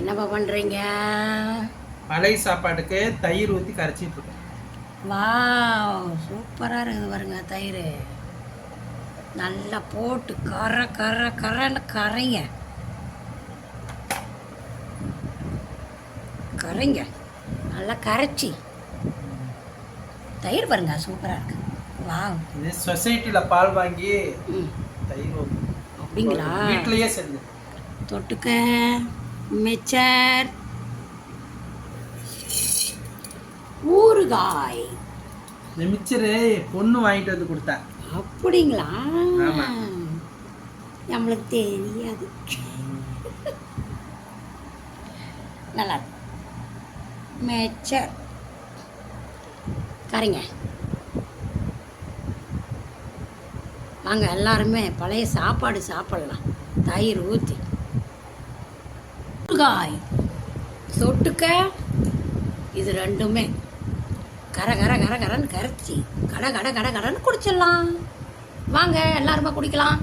என்னப்பா பண்ணுறீங்க மலை சாப்பாட்டுக்கு தயிர் ஊற்றி கரைச்சிட்டு இருக்கோம். வா சூப்பராக இருக்குது பாருங்க தயிர். நல்லா போட்டு கரை கரை கரைன்னு கரைங்க. கரைங்க. நல்லா கரைச்சி. தயிர் பாருங்க சூப்பராக இருக்கு. வா இது சொசைட்டியில் பால் வாங்கி தயிர். அப்படிங்களா? வீட்லயே செஞ்சு. தொட்டுக்க. மிச்சர். ஊறுகாய். இந்த மிச்சரு பொண்ணு வாங்கிட்டு வந்து கொடுத்தா அப்படிங்களா. நம்மளுக்கு தெரியாது. நல்லா. மிச்சர். கரைங்க. வாங்க எல்லாருமே பழைய சாப்பாடு சாப்பிடலாம். தயிர் ஊற்றி ஊறுகாய் சொட்டுக்க? இது ரெண்டுமே. கர கர கர கரன்னு கரைச்சி. கட கட கட கடன்னு குடிச்சிடலாம். வாங்க எல்லாருமே குடிக்கலாம்.